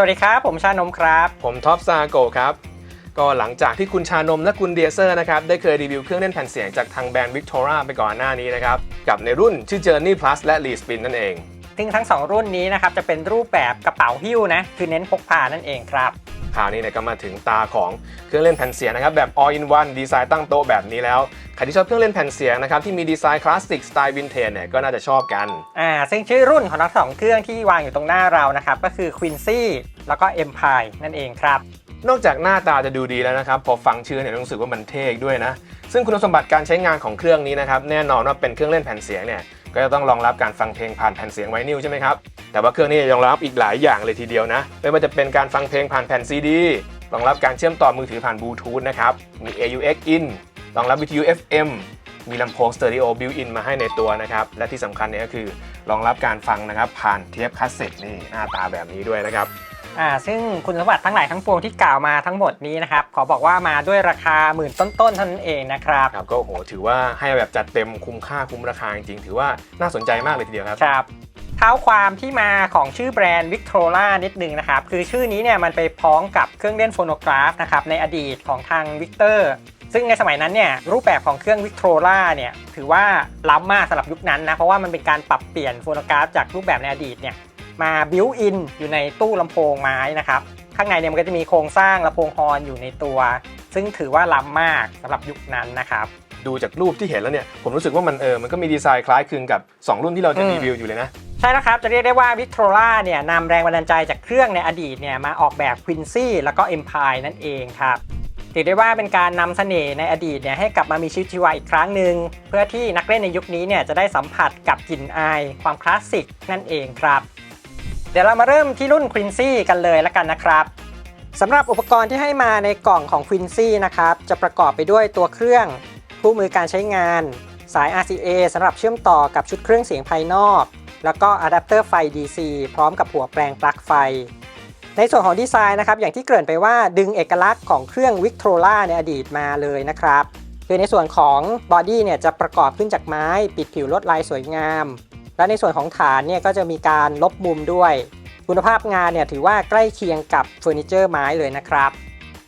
สวัสดีครับ ผมชานมครับ ผมท็อปซาโกครับ ก็หลังจากที่คุณชานมและคุณเดียเซอร์นะครับ ได้เคยรีวิวเครื่องเล่นแผ่นเสียงจากทางแบรนด์ Victoria ไปก่อนหน้านี้นะครับ กับในรุ่นชื่อ Journey Plus และ Lee Spin นั่นเอง ซึ่งทั้ง 2 รุ่นนี้นะครับจะเป็นรูปแบบกระเป๋าหิ้วนะคือเน้นพกพานั่นเองครับคราวนี้เนี่ยก็มาถึงตาของเครื่องเล่นแผ่นเสียงนะครับแบบ all in one ดีไซน์ตั้งโต๊ะแบบนี้แล้วใครที่ชอบเครื่องเล่นแผ่นเสียงนะครับที่มีดีไซน์คลาสสิกสไตล์วินเทจเนี่ยก็น่าจะชอบกันอ่าซึ่งชื่อรุ่นของทั้งสองเครื่องที่วางอยู่ตรงหน้าเรานะครับก็คือ Quincy แล้วก็ Empire นั่นเองครับนอกจากหน้าตาจะดูดีแล้วนะครับพอฟังชื่อเนี่ยรู้สึกว่ามันเท่ด้วยนะ ซึ่งคุณสมบัติการใช้งานของเครื่องนี้นะครับแน่นอนว่าเป็นเครื่องเล่นแผ่นเสียงเนี่ย ก็จะต้องรองรับการฟังเพลงผ่านแผ่นเสียงไวนิลใช่ไหมครับ แต่ว่าเครื่องนี้ยังรองรับอีกหลายอย่างเลยทีเดียวนะ ไม่ว่าจะเป็นการฟังเพลงผ่านแผ่นซีดีรองรับการเชื่อมต่อมือถือผ่านบลูทูธนะครับ มี AUX in รองรับวิทยุ FM มีลำโพงสเตอริโอบิวอินมาให้ในตัวนะครับ และที่สำคัญเนี่ยก็คือรองรับการฟังนะครับผ่านเทปคาสเซ็ตนี่หน้าตาแบบนี้ด้วยนะครับ อ่าซึ่งคุณสมบัติทั้งหลายทั้งปวงที่กล่าวมาทั้งหมดนี้นะครับ ขอบอกว่ามาด้วยราคาหมื่นต้นๆเท่านั้นเองนะครับ ครับก็โอ้โหถือว่าให้แบบจัดเต็มคุ้มค่าคุ้มราคาจริงๆถือว่าน่าสนใจมากเลยทีเดียวครับ ครับ เท้าความที่มาของชื่อแบรนด์ Victrola นิดนึงนะครับ คือชื่อนี้เนี่ยมันไปพ้องกับเครื่องเล่นโฟโนกราฟนะครับในอดีตของทาง Victor ซึ่งในสมัยนั้นเนี่ยรูปแบบของเครื่อง Victrola เนี่ยถือว่าล้ำมากสำหรับยุคนั้นนะ เพราะว่ามันเป็นการปรับเปลี่ยนโฟโนกราฟจากรูปแบบในอดีตเนี่ย มาบิวอินอยู่ในตู้ลำโพงไม้นะครับ ข้างในเนี่ยมันก็จะมีโครงสร้างลำโพงฮอร์นอยู่ในตัว ซึ่งถือว่าล้ำมากสำหรับยุคนั้นนะครับดูจากรูปที่เห็นแล้วเนี่ยผมรู้สึกว่ามันเออมันก็มีดีไซน์คล้ายคลึงกับ 2 รุ่นที่เราจะอืมรีวิวอยู่เลยนะใช่แล้วครับ จะเรียกได้ว่า Victrola เนี่ยนำแรงบันดาลใจจากเครื่องในอดีตเนี่ยมาออกแบบ Quincy แล้วก็ Empire นั่นเองครับถือได้ว่าเป็นการนำเสน่ห์ในอดีตเนี่ยให้กลับมามีชีวิตชีวาอีกครั้งหนึ่งเพื่อที่นักเล่นในยุคนี้เนี่ยจะได้สัมผัสกับกลิ่นอาย ความคลาสสิกนั่นเองครับ เดี๋ยวเรามาเริ่มที่รุ่น Quincy กันเลยล้วกันนะครับสำหรับอุปกรณ์ที่ให้มาในกล่องของ Quincy นะครับ จะประกอบไปด้วยตัวเครื่องคู่มือการใช้งาน สาย RCA สำหรับเชื่อมต่อกับชุดเครื่องเสียงภายนอก แล้วก็อะแดปเตอร์ไฟ DC พร้อมกับหัวแปลงปลั๊กไฟ ในส่วนของดีไซน์นะครับ อย่างที่เกริ่นไปว่าดึงเอกลักษณ์ของเครื่อง Victrola ในอดีตมาเลยนะครับคือในส่วนของบอดี้เนี่ยจะประกอบขึ้นจากไม้ ปิดผิวลวดลายสวยงาม และในส่วนของฐานเนี่ยก็จะมีการลบมุมด้วย คุณภาพงานเนี่ยถือว่าใกล้เคียงกับเฟอร์นิเจอร์ไม้เลยนะครับ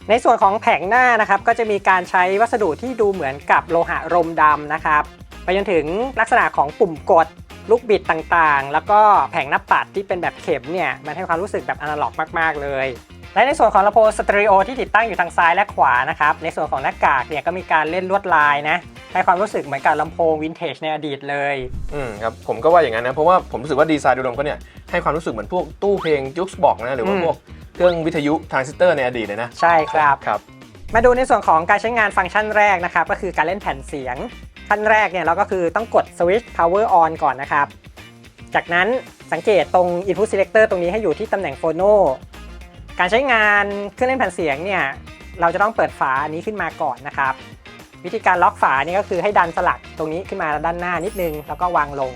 ในส่วนของแผงหน้านะครับก็จะมีการใช้วัสดุที่ดูเหมือนกับโลหะรมดำนะครับไปจนถึงลักษณะของปุ่มกดลูกบิดต่างๆ แล้วก็แผงหน้าปัดที่เป็นแบบเข็มเนี่ยมันให้ความรู้สึกแบบอนาล็อกมากๆเลย และในส่วนของลำโพงสเตอริโอที่ติดตั้งอยู่ทางซ้ายและขวานะครับ ในส่วนของหน้ากากเนี่ยก็มีการเล่นลวดลายนะให้ความรู้สึกเหมือนกับลำโพงวินเทจในอดีตเลย อืมครับ ผมก็ว่าอย่างนั้นนะ เพราะว่าผมรู้สึกว่าดีไซน์โดยรวมเขาเนี่ย ให้ความรู้สึกเหมือนพวกตู้เพลงยุคบอกนะ หรือว่าอืมพวกเครื่องวิทยุทรานซิสเตอร์ในอดีตเลยนะ ใช่ครับครับ มาดูในส่วนของการใช้งานฟังก์ชันแรกนะครับ ก็คือการเล่นแผ่นเสียงขั้นแรกเนี่ยเราก็คือต้องกดสวิตช์ power on ก่อนนะครับ จากนั้นสังเกตตรง input selector ตรงนี้ให้อยู่ที่ตำแหน่งโฟโน การใช้งานเครื่องเล่นแผ่นเสียงเนี่ยเราจะต้องเปิดฝาอันนี้ขึ้นมาก่อนนะครับ วิธีการล็อกฝานี่ก็คือให้ดันสลักตรงนี้ขึ้นมาด้านหน้านิดนึง แล้วก็วางลง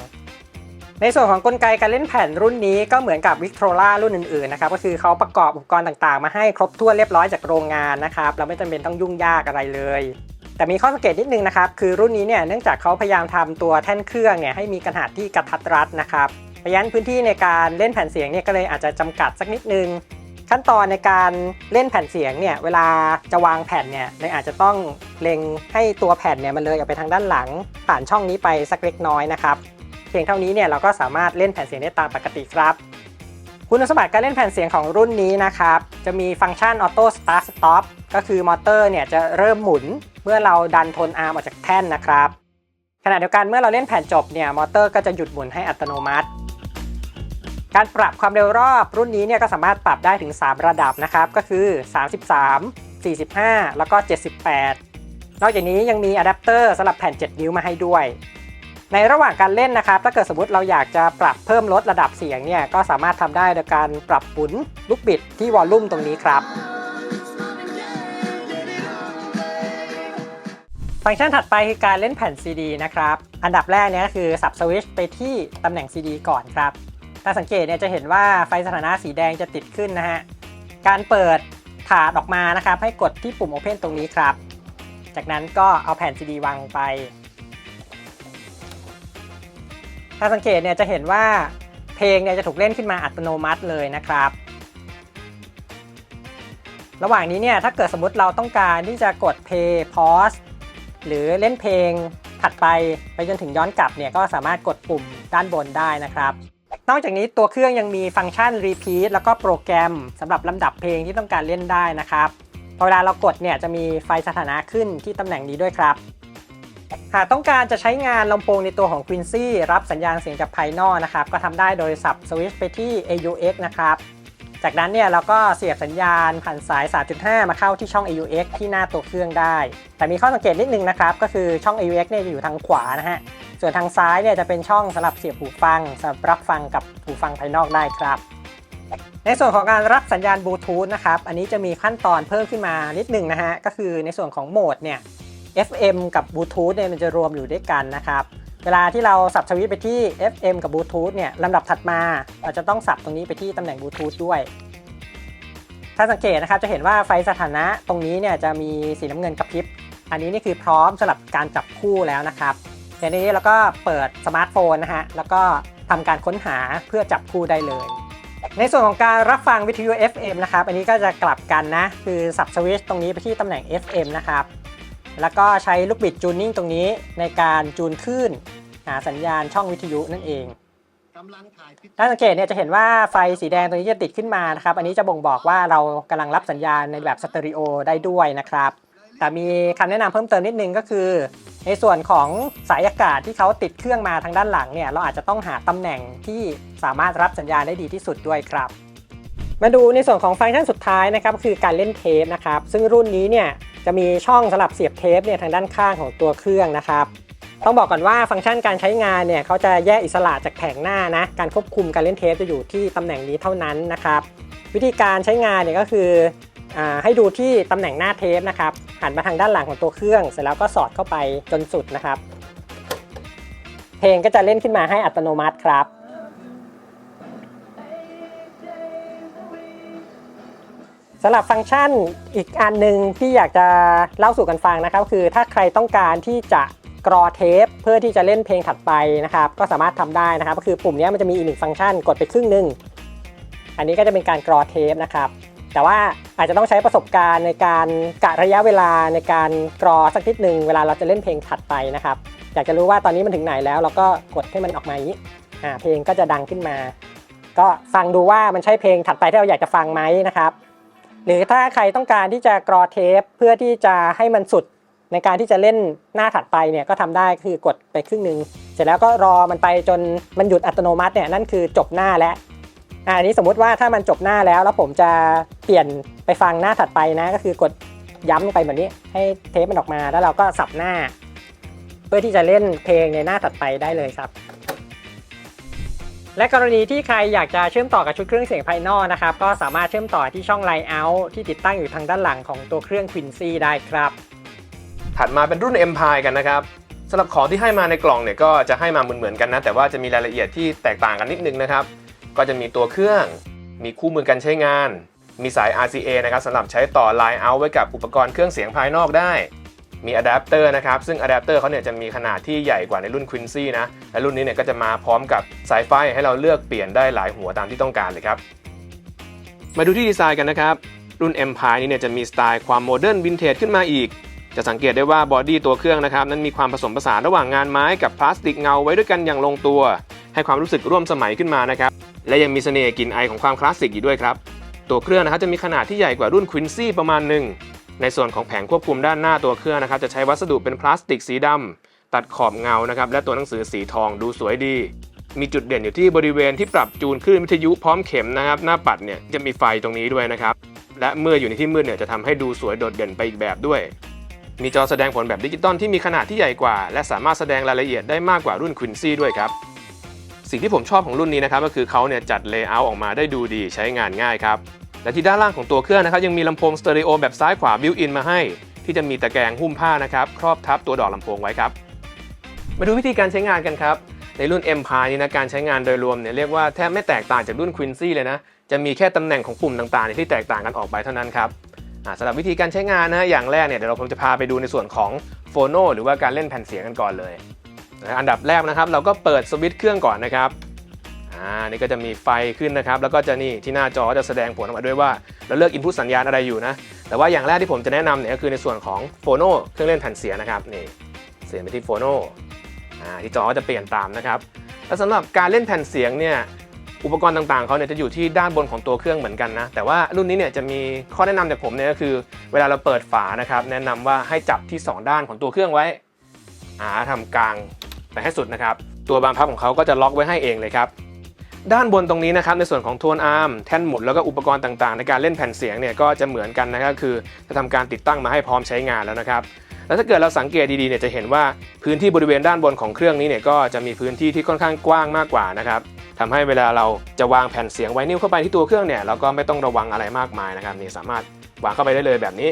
ในส่วนของกลไกการเล่นแผ่นรุ่นนี้ก็เหมือนกับ Victrola รุ่นอื่นๆนะครับก็คือเขาประกอบอุปกรณ์ต่างๆ มาให้ครบถ้วนเรียบร้อยจากโรงงานนะครับเราไม่จำเป็นต้องยุ่งยากอะไรเลยแต่มีข้อสังเกตนิดนึงนะครับ คือรุ่นนี้เนี่ยเนื่องจากเขาพยายามทำตัวแท่นเครื่องเนี่ยให้มีขนาดที่กระทัดรัดนะครับเพราะฉะนั้นพื้นที่ในการเล่นแผ่นเสียงเนี่ยก็เลยอาจจะจำกัดสักนิดนึง ขั้นตอนในการเล่นแผ่นเสียงเนี่ยเวลาจะวางแผ่นเนี่ยเลยอาจจะต้องเล็งให้ตัวแผ่นเนี่ยมันเลยออกไปทางด้านหลัง ผ่านช่องนี้ไปสักเล็กน้อยนะครับเพียงเท่านี้เนี่ยเราก็สามารถเล่นแผ่นเสียงได้ตามปกติครับคุณสมบัติการเล่นแผ่นเสียงของรุ่นนี้นะครับ จะมีฟังก์ชัน Auto Start Stop ก็คือมอเตอร์เนี่ยจะเริ่มหมุนเมื่อเราดันโทนอาร์มออกจากแท่นนะครับ ขณะเดียวกันเมื่อเราเล่นแผ่นจบเนี่ยมอเตอร์ก็จะหยุดหมุนให้อัตโนมัติ การปรับความเร็วรอบรุ่นนี้เนี่ยก็สามารถปรับได้ถึง 3 ระดับนะครับ ก็คือ 33 45 แล้วก็ 78 นอกจากนี้ยังมีอะแดปเตอร์สำหรับแผ่น 7 นิ้วมาให้ด้วย ในระหว่างการเล่นนะครับ ถ้าเกิดสมมติเราอยากจะปรับเพิ่มลดระดับเสียงเนี่ยก็สามารถทำได้โดยการปรับหมุนลูกบิดที่วอลลุ่มตรงนี้ครับฟังก์ชันถัดไปคือการเล่นแผ่น CD นะครับ อันดับแรกเนี่ยก็คือสับสวิตช์ไปที่ตำแหน่ง CD ก่อนครับ ถ้าสังเกตเนี่ยจะเห็นว่าไฟสถานะสีแดงจะติดขึ้นนะฮะ การเปิดถาดออกมานะครับ ให้กดที่ปุ่ม Open ตรงนี้ครับ จากนั้นก็เอาแผ่น CD วางลงไป ถ้าสังเกตเนี่ยจะเห็นว่าเพลงเนี่ยจะถูกเล่นขึ้นมาอัตโนมัติเลยนะครับ ระหว่างนี้เนี่ยถ้าเกิดสมมติเราต้องการที่จะกด play pause หรือเล่นเพลงถัดไปไปจนถึงย้อนกลับเนี่ยก็สามารถกดปุ่มด้านบนได้นะครับ นอกจากนี้ตัวเครื่องยังมีฟังก์ชันรีพีทแล้วก็โปรแกรมสำหรับลำดับเพลงที่ต้องการเล่นได้นะครับพอเวลาเรากดเนี่ยจะมีไฟสถานะขึ้นที่ตำแหน่งนี้ด้วยครับ หากต้องการจะใช้งานลำโพงในตัวของ Quincy รับสัญญาณเสียงจากภายนอกนะครับ ก็ทำได้โดยสับสวิตช์ไปที่ AUX นะครับ จากนั้นเนี่ยเราก็เสียบสัญญาณผ่านสาย 3.5 มาเข้าที่ช่อง AUX ที่หน้าตัวเครื่องได้ แต่มีข้อสังเกตนิดนึงนะครับ ก็คือช่อง AUX เนี่ยจะอยู่ทางขวานะฮะ ส่วนทางซ้ายเนี่ยจะเป็นช่องสำหรับเสียบหูฟังสำหรับรับฟังกับหูฟังภายนอกได้ครับ ในส่วนของการรับสัญญาณบลูทูธนะครับ อันนี้จะมีขั้นตอนเพิ่มขึ้นมานิดหนึ่งนะฮะ ก็คือในส่วนของโหมดเนี่ย FM กับบลูทูธเนี่ยมันจะรวมอยู่ด้วยกันนะครับ เวลาที่เราสับสวิตไปที่ FM กับบลูทูธเนี่ยลำดับถัดมาเราจะต้องสับตรงนี้ไปที่ตำแหน่งบลูทูธด้วย ถ้าสังเกตนะครับจะเห็นว่าไฟสถานะตรงนี้เนี่ยจะมีสีน้ำเงินกระพริบ อันนี้นี่คือพร้อมสำหรับการจับคู่แล้วนะครับทีนี้เราก็เปิดสมาร์ทโฟนนะฮะแล้วก็ทำการค้นหาเพื่อจับคู่ได้เลยในส่วนของการรับฟังวิทยุ FM นะครับ อันนี้ก็จะกลับกันนะ คือสับสวิตช์ตรงนี้ไปที่ตำแหน่ง FM นะครับ แล้วก็ใช้ลูกบิดจูนนิ่งตรงนี้ในการจูนคลื่นหาสัญญาณช่องวิทยุนั่นเองกำลังถ่ายพิถ้าสังเกตเนี่ยจะเห็นว่าไฟสีแดงตรงนี้จะติดขึ้นมานะครับ อันนี้จะบ่งบอกว่าเรากำลังรับสัญญาณในแบบสเตอริโอได้ด้วยนะครับ แต่มีคำแนะนำเพิ่มเติมนิดนึงก็คือ ในส่วนของสายอากาศที่เขาติดเครื่องมาทางด้านหลังเนี่ยเราอาจจะต้องหาตำแหน่งที่สามารถรับสัญญาณได้ดีที่สุดด้วยครับ มาดูในส่วนของฟังก์ชันสุดท้ายนะครับก็คือการเล่นเทปนะครับซึ่งรุ่นนี้เนี่ย จะมีช่องสำหรับเสียบเทปเนี่ยทางด้านข้างของตัวเครื่องนะครับต้องบอกก่อนว่าฟังก์ชันการใช้งานเนี่ยเขาจะแยกอิสระจากแผงหน้านะการควบคุมการเล่นเทปจะอยู่ที่ตำแหน่งนี้เท่านั้นนะครับ วิธีการใช้งานเนี่ยก็คืออให้ดูที่ตำแหน่งหน้าเทปนะครับหันมาทางด้านหลังของตัวเครื่อง เสร็จแล้วก็สอดเข้าไปจนสุดนะครับ เพลงก็จะเล่นขึ้นมาให้อัตโนมัติครับ สำหรับฟังก์ชันอีกอันหนึ่งที่อยากจะเล่าสู่กันฟังนะครับคือถ้าใครต้องการที่จะกรอเทปเพื่อที่จะเล่นเพลงถัดไปนะครับ ก็สามารถทำได้นะครับ ก็คือปุ่มนี้มันจะมีอีกหนึ่งฟังก์ชันกดไปครึ่งหนึ่งอันนี้ก็จะเป็นการกรอเทปนะครับ แต่ว่าอาจจะต้องใช้ประสบการณ์ในการกะระยะเวลาในการกรอสักนิดหนึ่งเวลาเราจะเล่นเพลงถัดไปนะครับ อยากจะรู้ว่าตอนนี้มันถึงไหนแล้ว เราก็กดให้มันออกมาอย่างนี้เพลงก็จะดังขึ้นมา ก็ฟังดูว่ามันใช่เพลงถัดไปที่เราอยากจะฟังไหมนะครับ หรือถ้าใครต้องการที่จะกรอเทปเพื่อที่จะให้มันสุดในการที่จะเล่นหน้าถัดไปเนี่ยก็ทำได้คือกดไปครึ่งหนึ่งเสร็จแล้วก็รอมันไปจนมันหยุดอัตโนมัติเนี่ยนั่นคือจบหน้าแล้วอันนี้สมมุติว่าถ้ามันจบหน้าแล้วแล้วผมจะเปลี่ยนไปฟังหน้าถัดไปนะ ก็คือกดย้ำลงไปแบบนี้ ให้เทปมันออกมาแล้วเราก็สับหน้า เพื่อที่จะเล่นเพลงในหน้าถัดไปได้เลยครับ และกรณีที่ใครอยากจะเชื่อมต่อกับชุดเครื่องเสียงภายนอกนะครับก็สามารถเชื่อมต่อที่ช่อง Line Out ที่ติดตั้งอยู่ทางด้านหลังของตัวเครื่อง Quincy ได้ครับ ถัดมาเป็นรุ่น Empire กันนะครับสำหรับของที่ให้มาในกล่องเนี่ยก็จะให้มาเหมือนๆกันนะแต่ว่าจะมีรายละเอียดที่แตกต่างกันนิดนึงนะครับ ก็จะมีตัวเครื่อง มีคู่มือการใช้งาน มีสาย RCA นะครับสำหรับใช้ต่อ Line Out ไว้กับอุปกรณ์เครื่องเสียงภายนอกได้ มีอะแดปเตอร์นะครับ ซึ่งอะแดปเตอร์เขาเนี่ยจะมีขนาดที่ใหญ่กว่าในรุ่น Quincy นะ และรุ่นนี้เนี่ยก็จะมาพร้อมกับสายไฟให้เราเลือกเปลี่ยนได้หลายหัวตามที่ต้องการเลยครับ มาดูที่ดีไซน์กันนะครับ รุ่น Empire นี้เนี่ยจะมีสไตล์ความโมเดิร์นวินเทจขึ้นมาอีก จะสังเกตได้ว่าบอดี้ตัวเครื่องนะครับนั้นมีความผสมผสานระหว่างงานไม้กับพลาสติกเงาไว้ด้วยกันอย่างลงตัว ให้ความรู้สึกร่วมสมัยขึ้นมานะครับ และยังมีเสน่ห์กลิ่นไอของความคลาสสิกอยู่ด้วยครับ ตัวเครื่องนะครับจะมีขนาดที่ใหญ่กว่ารุ่น Quincy ประมาณหนึ่ง ในส่วนของแผงควบคุมด้านหน้าตัวเครื่องนะครับจะใช้วัสดุเป็นพลาสติกสีดำตัดขอบเงานะครับและตัวหนังสือสีทองดูสวยดี มีจุดเด่นอยู่ที่บริเวณที่ปรับจูนคลื่นวิทยุพร้อมเข็มนะครับหน้าปัดเนี่ยจะมีไฟตรงนี้ด้วยนะครับและเมื่ออยู่ในที่มืดเนี่ยจะทำให้ดูสวยโดดเด่นไปอีกแบบด้วย มีจอแสดงผลแบบดิจิตอลที่มีขนาดที่ใหญ่กว่า และสามารถแสดงรายละเอียดได้มากกว่ารุ่น Quincy ด้วยครับสิ่งที่ผมชอบของรุ่นนี้นะครับก็คือเขาเนี่ยจัดเลเยอร์ออกมาได้ดูดีใช้งานง่ายครับ และที่ด้านล่างของตัวเครื่องนะครับยังมีลำโพงสเตอริโอแบบซ้ายขวาบิวอินมาให้ ที่จะมีตะแกรงหุ้มผ้านะครับครอบทับตัวดอกลำโพงไว้ครับ มาดูวิธีการใช้งานกันครับในรุ่น Mpire นี้นะการใช้งานโดยรวมเนี่ยเรียกว่าแทบไม่แตกต่างจากรุ่น Quincy เลยนะจะมีแค่ตำแหน่งของปุ่มต่างๆที่แตกต่างกันออกไปเท่านั้นครับสำหรับวิธีการใช้งานนะอย่างแรกเนี่ยเดี๋ยวเราผมจะพาไปดูในส่วนของโฟโนหรือว่าการเล่นแผ่นเสียงกันก่อนเลย อันดับแรกนะครับ เราก็เปิดสวิตช์เครื่องก่อนนะครับ อ่านี่ก็จะมีไฟขึ้นนะครับ แล้วก็จะนี่ที่หน้าจอจะแสดงผลออกมาด้วยว่า เราเลือก input สัญญาณอะไรอยู่นะ แต่ว่าอย่างแรกที่ผมจะแนะนำเนี่ยก็คือในส่วนของโฟโนเครื่องเล่นแผ่นเสียงนะครับนี่เสียงไปที่โฟโนอ่าที่จอจะเปลี่ยนตามนะครับแล้วสำหรับการเล่นแผ่นเสียงเนี่ยอุปกรณ์ต่างๆเขาเนี่ยจะอยู่ที่ด้านบนของตัวเครื่องเหมือนกันนะ แต่ว่ารุ่นนี้เนี่ยจะมีข้อแนะนำจากผมเนี่ยก็คือ เวลาเราเปิดฝานะครับ แนะนำว่าให้จับที่ 2 ด้านของตัวเครื่องไว้อ่าทำกลางไปให้สุดนะครับ ตัวบานพับของเขาก็จะล็อกไว้ให้เองเลยครับ ด้านบนตรงนี้นะครับในส่วนของโทนอาร์มแท่นหมุนแล้วก็อุปกรณ์ต่างๆ ในการเล่นแผ่นเสียงเนี่ยก็จะเหมือนกันนะครับคือจะทำการติดตั้งมาให้พร้อมใช้งานแล้วนะครับแล้วถ้าเกิดเราสังเกตดีๆเนี่ยจะเห็นว่าพื้นที่บริเวณด้านบนของเครื่องนี้เนี่ยก็จะมีพื้นที่ที่ค่อนข้างกว้างมากกว่านะครับทำให้เวลาเราจะวางแผ่นเสียงไวนิลเข้าไปที่ตัวเครื่องเนี่ยเราก็ไม่ต้องระวังอะไรมากมายนะครับนี่สามารถวางเข้าไปได้เลยแบบนี้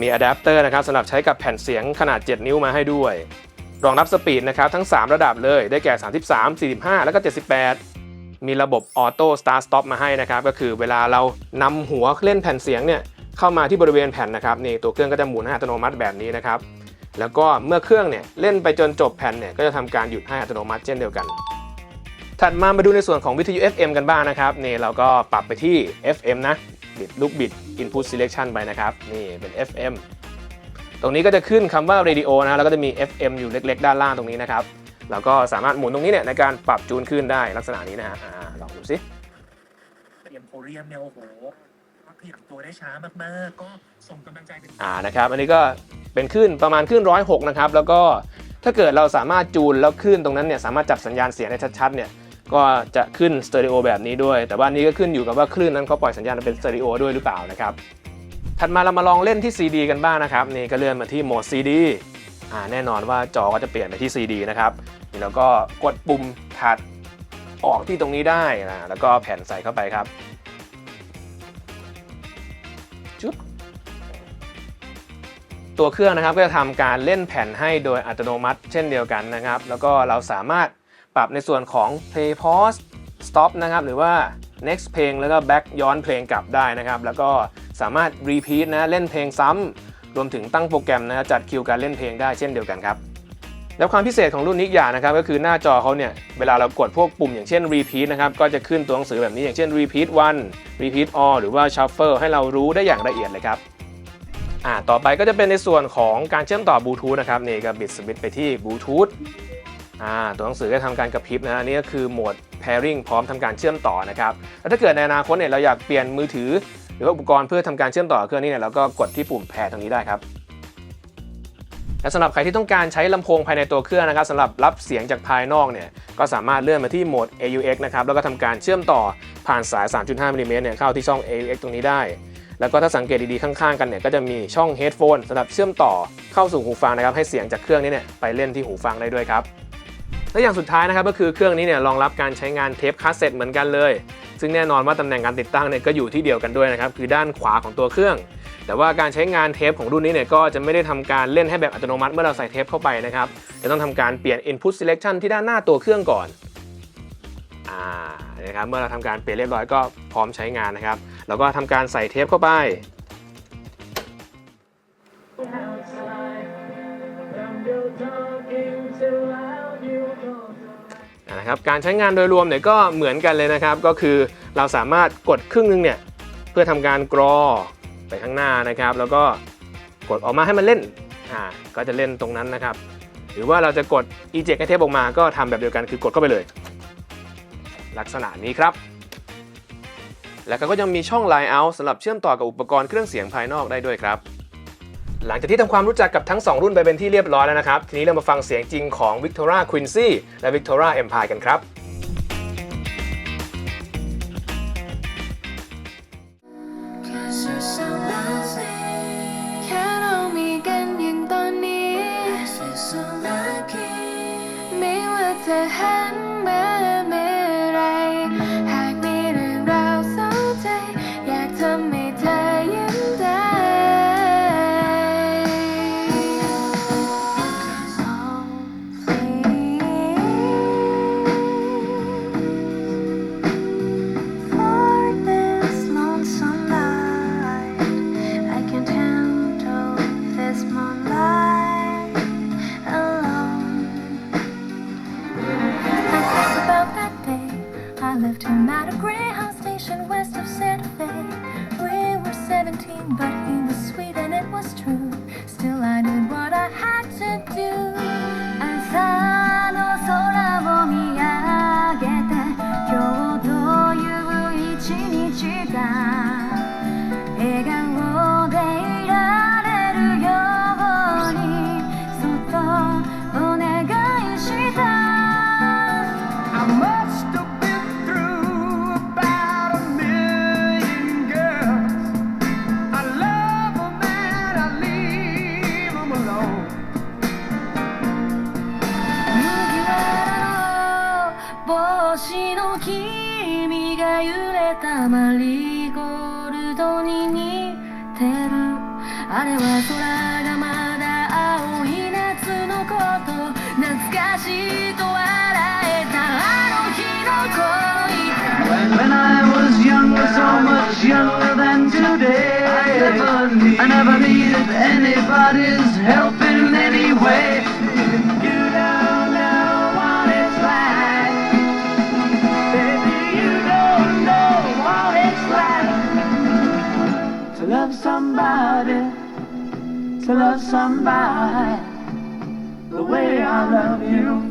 มีอะแดปเตอร์นะครับสำหรับใช้กับแผ่นเสียงขนาด 7 นิ้วมาให้ด้วย รองรับสปีดนะครับทั้ง 3 ระดับเลยได้แก่ 33 45 แล้วก็ 78 มีระบบออโต้สตาร์สต็อปมาให้นะครับ ก็คือเวลาเรานำหัวเล่นแผ่นเสียงเนี่ยเข้ามาที่บริเวณแผ่นนะครับนี่ตัวเครื่องก็จะหมุนให้อัตโนมัติแบบนี้นะครับ แล้วก็เมื่อเครื่องเนี่ยเล่นไปจนจบแผ่นเนี่ยก็จะทำการหยุดให้อัตโนมัติเช่นเดียวกัน ถัดมามาดูในส่วนของวิทยุ FM กันบ้างนะครับนี่เราก็ปรับไปที่ FM นะบิดลูกบิด Input Selection ไปนะครับนี่เป็น FM ตรงนี้ก็จะขึ้นคำว่า Radio นะแล้วก็จะมี FM อยู่เล็ก ๆ ด้านล่างตรงนี้นะครับ เราก็สามารถหมุนตรงนี้เนี่ยในการปรับจูนขึ้นได้ลักษณะนี้นะฮะอ่าลองดูสิเอ็มโพเรียมเนี่ยโอ้โหขยับตัวได้ช้ามากๆก็ส่งกำลังใจเป็นอ่านะครับอันนี้ก็เป็นขึ้นประมาณขึ้นร้อยหกนะครับแล้วก็ถ้าเกิดเราสามารถจูนแล้วขึ้นตรงนั้นเนี่ยสามารถจับสัญญาณเสียงได้ชัดๆเนี่ยก็จะขึ้นสเตอริโอแบบนี้ด้วย แต่ว่าอันนี้ก็ขึ้นอยู่กับว่าคลื่นนั้นเขาปล่อยสัญญาณเป็นสเตอริโอด้วยหรือเปล่านะครับถัดมาเรามาลองเล่นที่ CD กันบ้างนะครับนี่ก็เลื่อนมาที่โหมด CD อ่า แน่นอนว่าจอก็จะเปลี่ยนไปที่ CD นะครับแล้วก็กดปุ่มถัดออกที่ตรงนี้ได้นะแล้วก็แผ่นใส่เข้าไปครับตัวเครื่องนะครับก็จะทำการเล่นแผ่นให้โดยอัตโนมัติ เช่นเดียวกันนะครับ แล้วก็เราสามารถปรับในส่วนของ play pause stop นะครับ หรือว่า next เพลงแล้วก็ back ย้อนเพลงกลับได้นะครับ แล้วก็สามารถ repeat นะ เล่นเพลงซ้ำ รวมถึงตั้งโปรแกรมนะจัดคิวการเล่นเพลงได้เช่นเดียวกันครับแล้วความพิเศษของรุ่นนี้อีกย่างนะครับก็คือหน้าจอเขาเนี่ยเวลาเรากดพวกปุ่มอย่างเช่น repeat นะครับก็จะขึ้นตัวหนังสือแบบนี้อย่างเช่น repeat 1 repeat all หรือว่า shuffle ให้เรารู้ได้อย่างละเอียดเลยครับอ่าต่อไปก็จะเป็นในส่วนของการเชื่อมต่อบลูทูธนะครับนี่ก็บิดสวิตไปที่บลูทูธอ่าตัวหนังสือก็ทำการกระพริบนะอันนี่ก็คือโหมด pairing พร้อมทำการเชื่อมต่อนะครับแล้วถ้าเกิดในอนาคตเนี่ยเราอยากเปลี่ยนมือถือ หรือว่าอุปกรณ์เพื่อทำการเชื่อมต่อเครื่องนี้เนี่ยเราก็กดที่ปุ่มแพรตรงนี้ได้ครับและสำหรับใครที่ต้องการใช้ลำโพงภายในตัวเครื่องนะครับสำหรับรับเสียงจากภายนอกเนี่ยก็สามารถเลื่อนมาที่โหมด AUX นะครับแล้วก็ทำการเชื่อมต่อผ่านสาย 3.5มิลลิเมตรเนี่ยเข้าที่ช่อง AUX ตรงนี้ได้ แล้วก็ถ้าสังเกตดีๆข้างๆกันเนี่ยก็จะมีช่อง headphone สำหรับเชื่อมต่อเข้าสู่หูฟังนะครับให้เสียงจากเครื่องนี้เนี่ยไปเล่นที่หูฟังได้ด้วยครับ และอย่างสุดท้ายนะครับก็คือเครื่องนี้เนี่ยรองรับการใช้งานเทปคาสเซ็ตเหมือนกันเลย ซึ่งแน่นอนว่าตำแหน่งการติดตั้งเนี่ยก็อยู่ที่เดียวกันด้วยนะครับคือด้านขวาของตัวเครื่อง แต่ว่าการใช้งานเทปของรุ่นนี้เนี่ยก็จะไม่ได้ทำการเล่นให้แบบอัตโนมัติเมื่อเราใส่เทปเข้าไปนะครับจะต้องทำการเปลี่ยน input selection ที่ด้านหน้าตัวเครื่องก่อนอ่านะครับเมื่อเราทำการเปลี่ยนเรียบร้อยก็พร้อมใช้งานนะครับแล้วก็ทำการใส่เทปเข้าไป ครับการใช้งานโดยรวมเนี่ยก็เหมือนกันเลยนะครับ ก็คือเราสามารถกดครึ่งหนึงเนี่ยเพื่อทำการกรอไปข้างหน้านะครับ แล้วก็กดออกมาให้มันเล่นอ่าก็จะเล่นตรงนั้นนะครับ หรือว่าเราจะกด eject ให้เทปออกมาก็ทำแบบเดียวกันคือกดเข้าไปเลย ลักษณะนี้ครับ แล้วก็ยังมีช่อง Line Out สำหรับเชื่อมต่อกับอุปกรณ์เครื่องเสียงภายนอกได้ด้วยครับ หลังจากที่ทำความรู้จักกับทั้ง 2 รุ่นไปเป็นที่เรียบร้อยแล้วนะครับ ทีนี้เรามาฟังเสียงจริงของ Victoria Quincy และ Victoria Empire กันครับ 手が much younger than today, I never, need, I never needed anybody's help in any way. You don't know what it's like, baby. You don't know what it's like to love somebody, to love somebody the way I love you.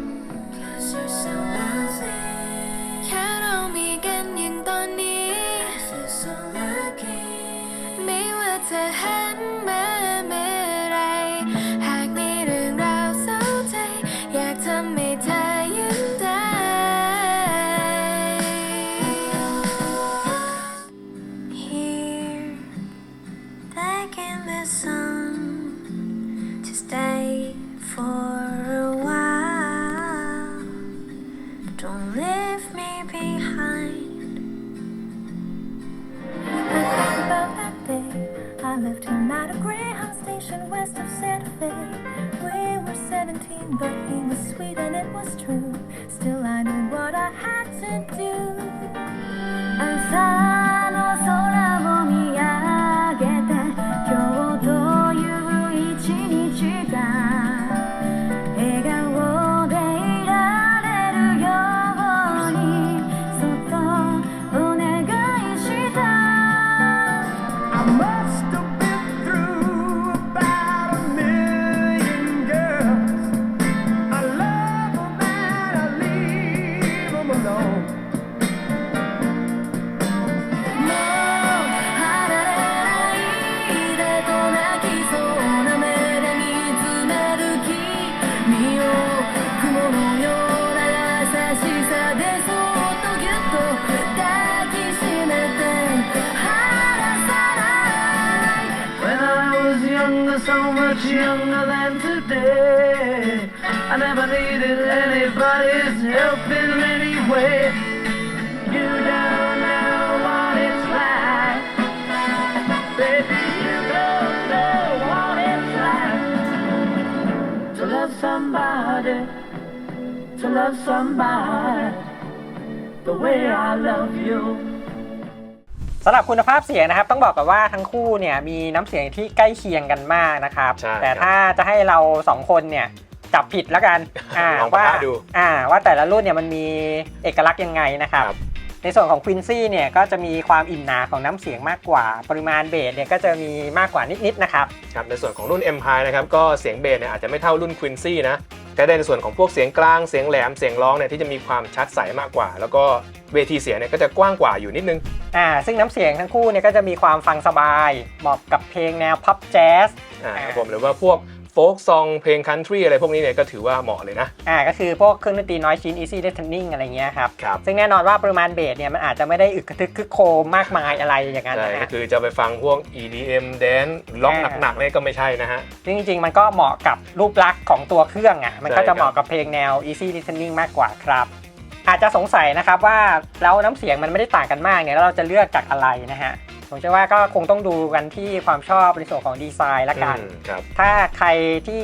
Younger than today, I never needed anybody's help in any way. You don't know what it's like, baby. You don't know what it's like to love somebody, to love somebody the way I love you. สำหรับคุณภาพเสียงนะครับ ต้องบอกกันว่าทั้งคู่เนี่ยมีน้ำเสียงที่ใกล้เคียงกันมากนะครับ ใช่แต่ครับถ้าจะให้เราสองคนเนี่ยจับผิดแล้วกันอ่าลองปะว่าทะดูอ่าว่าแต่ละรุ่นเนี่ยมันมีเอกลักษณ์ยังไงนะครับ ครับ ในส่วนของควินซี่เนี่ยก็จะมีความอิ่มหนาของน้ำเสียงมากกว่า ปริมาณเบสเนี่ยก็จะมีมากกว่านิดๆนะครับ ครับในส่วนของรุ่น Empire นะครับก็เสียงเบสเนี่ยอาจจะไม่เท่ารุ่น Quincy นะ แต่ในส่วนของพวกเสียงกลางเสียงแหลมเสียงร้องเนี่ยที่จะมีความชัดใสมากกว่า แล้วก็เวทีเสียงเนี่ยก็จะกว้างกว่าอยู่นิดนึงอ่าซึ่งน้ำเสียงทั้งคู่เนี่ยก็จะมีความฟังสบายเหมาะกับเพลงแนวพับแจ๊สอ่าอ่าครับผมหรือว่าพวก โฟกซองเพลงคันทรีอะไรพวกนี้เนี่ยก็ถือว่าเหมาะเลยนะ อ่าก็คือพวกเครื่องดนตรีน้อยชิ้น easy listening อะไรเงี้ยครับ ครับซึ่งแน่นอนว่าปริมาณเบสเนี่ยมันอาจจะไม่ได้อึกกระทึกคึกโครมมากมายอะไรอย่างนั้นใช่นะก็ฮะ คือจะไปฟังพวก EDM dance ล็อกอ่า หนักๆเนี่ยก็ไม่ใช่นะฮะ ซึ่งจริงๆ มันก็เหมาะกับรูปลักษณ์ของตัวเครื่องอะ มันก็ใช่ครัจะบ เหมาะกับเพลงแนว easy listening มากกว่าครับ อาจจะสงสัยนะครับว่าแล้วน้ำเสียงมันไม่ได้ต่างกันมากเนี่ยแล้วเราจะเลือกจากอะไรนะฮะ ผมเชื่อว่าก็คงต้องดูกันที่ความชอบในส่วนของดีไซน์ละกันอืมครับ ถ้าใครที่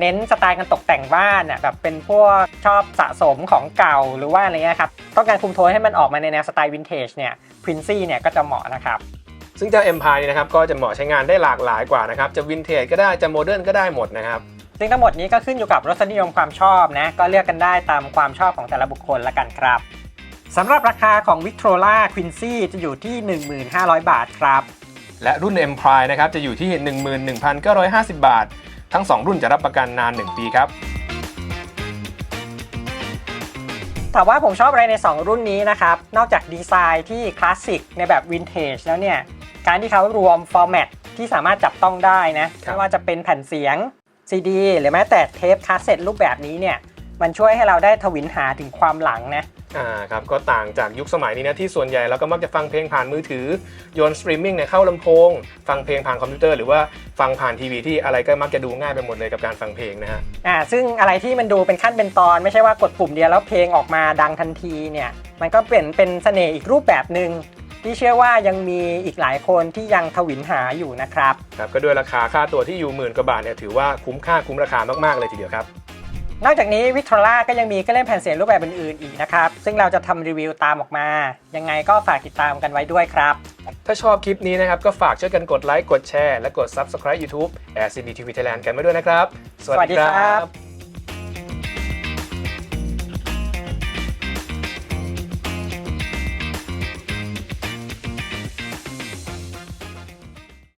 เน้นสไตล์การตกแต่งบ้านน่ะแบบเป็นพวกชอบสะสมของเก่าหรือว่าอะไรเงี้ยครับต้องการคุมโทนให้มันออกมาในแนวสไตล์วินเทจเนี่ยพรินซี่เนี่ยก็จะเหมาะนะครับ ซึ่งเจ้า Empire นี่นะครับก็จะเหมาะใช้งานได้หลากหลายกว่านะครับ จะวินเทจก็ได้จะโมเดิร์นก็ได้หมดนะครับ ซึ่งทั้งหมดนี้ก็ขึ้นอยู่กับรสนิยมความชอบนะก็เลือกกันได้ตามความชอบของแต่ละบุคคลละกันครับ สำหรับราคาของ Victrola Quincy จะอยู่ที่ 15,500 บาทครับ และรุ่น Empire นะครับจะอยู่ที่ 11,950 บาท ทั้ง 2 รุ่นจะรับประกันนาน 1 ปีครับแต่ว่าผมชอบอะไรใน 2 รุ่นนี้นะครับ นอกจากดีไซน์ที่คลาสสิกในแบบวินเทจแล้วเนี่ย การที่เขารวมฟอร์แมตที่สามารถจับต้องได้นะครับไม่ว่าจะเป็นแผ่นเสียง CD หรือแม้แต่เทปคาสเซ็ตรูปแบบนี้เนี่ย มันช่วยให้เราได้ทวินหาถึงความหลังนะอ่าครับก็ต่างจากยุคสมัยนี้นะที่ส่วนใหญ่เราก็มักจะฟังเพลงผ่านมือถือโยนสตรีมมิ่งเนี่ยเข้าลำโพง ฟังเพลงผ่านคอมพิวเตอร์หรือว่าฟังผ่านทีวีที่อะไรก็มักจะดูง่ายไปหมดเลยกับการฟังเพลงนะฮะอ่าซึ่งอะไรที่มันดูเป็นขั้นเป็นตอน ไม่ใช่ว่ากดปุ่มเดียวแล้วเพลงออกมาดังทันทีเนี่ยมันก็เป็นเป็นเสน่ห์อีกรูปแบบหนึ่งที่เชื่อว่ายังมีอีกหลายคนที่ยังทวินหาอยู่นะครับครับก็ด้วยราคาค่าตัวที่อยู่หมื่นกว่าบาทเนี่ยถือว่าคุ้มค่าคุ้มราคามากๆเลยทีเดียวครับ นอกจากนี้วิ c ตอร่าก็ยังมีเครื่องเล่นแผ่นเสียงรูปแบบอื่นๆอีกนะครับ ซึ่งเราจะทำรีวิวตามออกมา ยังไงก็ฝากติดตามกันไว้ด้วยครับ ถ้าชอบคลิปนี้นะครับ ก็ฝากช่วยกันกดไลค์ กดแชร์ และกด Subscribe YouTube LCD TV Thailand กันไว้ด้วยนะครับ สวัสดีครับ